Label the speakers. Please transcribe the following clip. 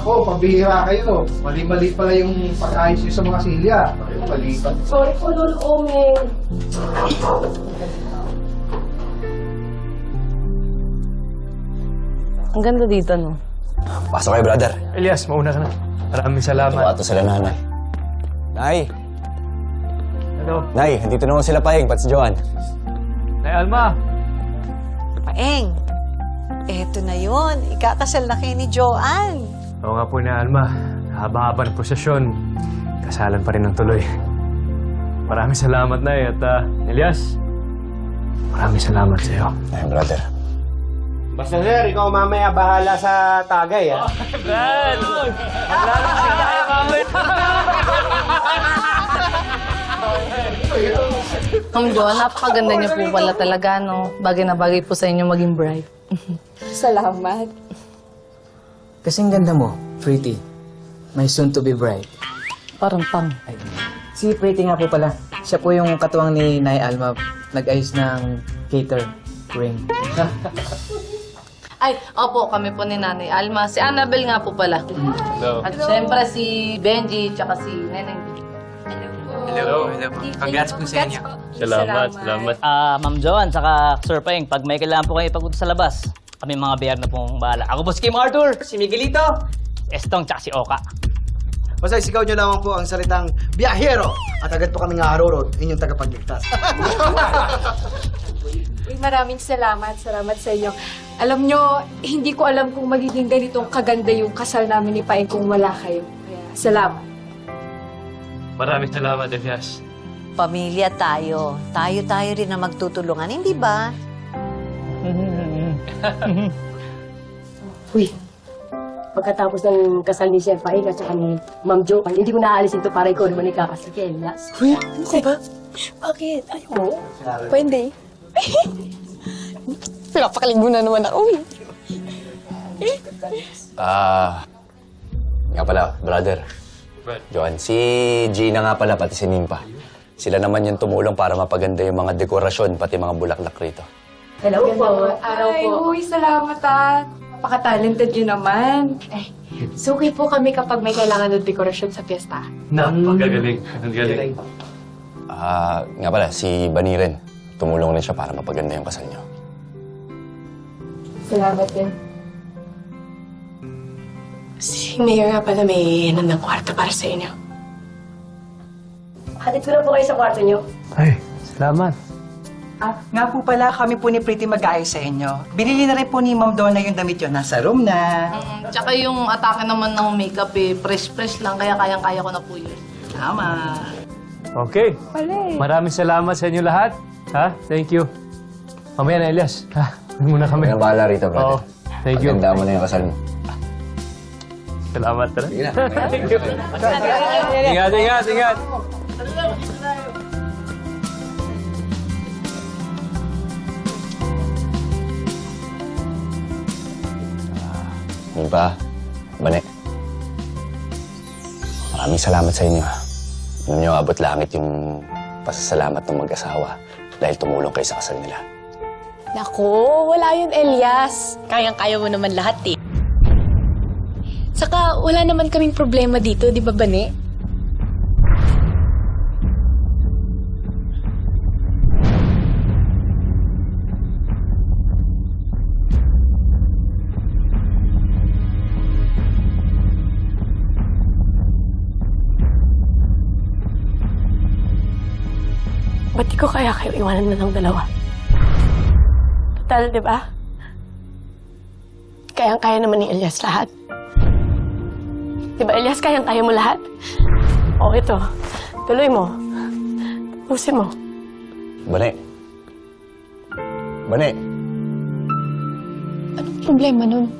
Speaker 1: Ako, pambihira kayo. Mali-mali pala yung pag-ayos nyo sa mga silya. Mali pa.
Speaker 2: Sorry po, Lolo Omeng.
Speaker 3: Ang ganda dito, no?
Speaker 4: Pasok kayo, brother.
Speaker 5: Elias, mauna ka na. Maraming salamat.
Speaker 4: Tuwato sila nanay. Nay!
Speaker 5: Ano?
Speaker 4: Nay, andito naman sila paing, pati si Joan.
Speaker 5: Nay Alma,
Speaker 6: Paeng, eto na yun. Ikakasal na kayo ni Joanne.
Speaker 5: Oo nga po na Alma. Haba-haba ng prosesyon. Kasalan pa rin ng tuloy. Maraming salamat, Nay. At ah, Elias, maraming salamat sa iyo.
Speaker 4: Ay, brother.
Speaker 1: Basta sir, ikaw mamaya bahala sa tagay, ha?
Speaker 3: Ma'am Joan, napakaganda niyo po pala talaga, no? Bagay na bagay po sa inyo maging bride.
Speaker 2: Salamat.
Speaker 7: Kasing ganda mo, Pretty. My soon-to-be bride.
Speaker 3: Parang pang.
Speaker 7: Ay, si Pretty nga po pala. Siya po yung katuwang ni Nay Alma. Nag-ayos ng cater ring.
Speaker 3: Ay, opo, kami po ni Nanay Alma. Si Annabel nga po pala.
Speaker 5: Hello.
Speaker 3: At syempre si Benji, tsaka si Neneng.
Speaker 5: Hello.
Speaker 8: Congrats po sa inyo.
Speaker 5: Salamat, salamat.
Speaker 8: Ah, Ma'am Joan, saka Sir Paeng, pag may kailangan po kayo ipagpunta sa labas, kami mga biyar na pong bahala. Ako po si Kim Arthur, si Miguelito, Estong, tsaka si Oka.
Speaker 9: Basta sigaw nyo lamang po ang salitang biyahero at agad po kami nga arurod, inyong tagapagligtas.
Speaker 2: Uy, maraming salamat. Salamat sa inyo. Alam nyo, hindi ko alam kung magiging ganitong kaganda yung kasal namin ni Paeng kung wala kayo. Kaya, salamat.
Speaker 5: Maraming salamat, Elias.
Speaker 6: Pamilya tayo. Tayo-tayo rin na magtutulungan, hindi ba?
Speaker 2: Uy, pagkatapos ng kasal ni Chef Paeng at saka ni Ma'am Jo, hindi ko naaalis ito para ikaw naman ikakasal kay Elias.
Speaker 10: Uy, ano ka ba? Bakit? Ayaw mo? Pwede. Pinapakalig mo na naman ako eh.
Speaker 4: Ah... nga pala, brother. Joan, si Gina nga pala, pati si Nimpa. Sila naman yung tumulong para mapaganda yung mga dekorasyon, pati mga bulaklak rito.
Speaker 2: Hello po. Araw po. Uy, salamat ah. Napaka-talented nyo naman. Eh, suki po kami kapag may kailangan ng dekorasyon sa piyesta.
Speaker 5: Napakagaling. Ang galing.
Speaker 4: Ah, nga pala, si Bani rin. Tumulong rin siya para mapaganda yung kasal niyo.
Speaker 2: Salamat din.
Speaker 10: Si Mayor nga pala may ng kwarto para sa inyo.
Speaker 2: Hatid ko na po kayo sa kwarto nyo.
Speaker 5: Ay, salamat.
Speaker 11: Ah, nga po pala, kami po ni Pretty mag-aayos sa inyo. Binili na rin po ni Ma'am Donna yung damit yun. Nasa room na.
Speaker 3: Mm, tsaka yung atake naman ng makeup eh, fresh-fresh lang, kaya kayang-kaya ko na po yun.
Speaker 11: Tama.
Speaker 5: Okay. Maraming salamat sa inyo lahat. Ha? Thank you. Mamaya na, Elias. Ha? Uwi muna kami.
Speaker 4: Kaya bahala rito,
Speaker 5: Oo.
Speaker 4: brother.
Speaker 5: Thank you.
Speaker 4: Paganda mo na yung kasal mo.
Speaker 5: Salamat talaga.
Speaker 4: Sige na.
Speaker 5: Thank you. ingat, ingat, ingat.
Speaker 4: Nimpa, Bane. Maraming salamat sa inyo. Alam niyo, abot langit yung pasasalamat ng mag-asawa dahil tumulong kayo sa kasal nila.
Speaker 10: Nako, wala yun, Elias. Kayang-kaya mo naman lahat eh. Saka, wala naman kaming problema dito, di ba, Bane? Ba't di ko kaya kayo iwanan na lang dalawa? Total, di ba? Kayang-kaya naman ni Elias lahat. Di ba, Elias, kayang-kaya mo lahat? O, ito. Tuloy mo. Tapusin mo.
Speaker 4: Bane. Bane.
Speaker 10: Anong problema nun?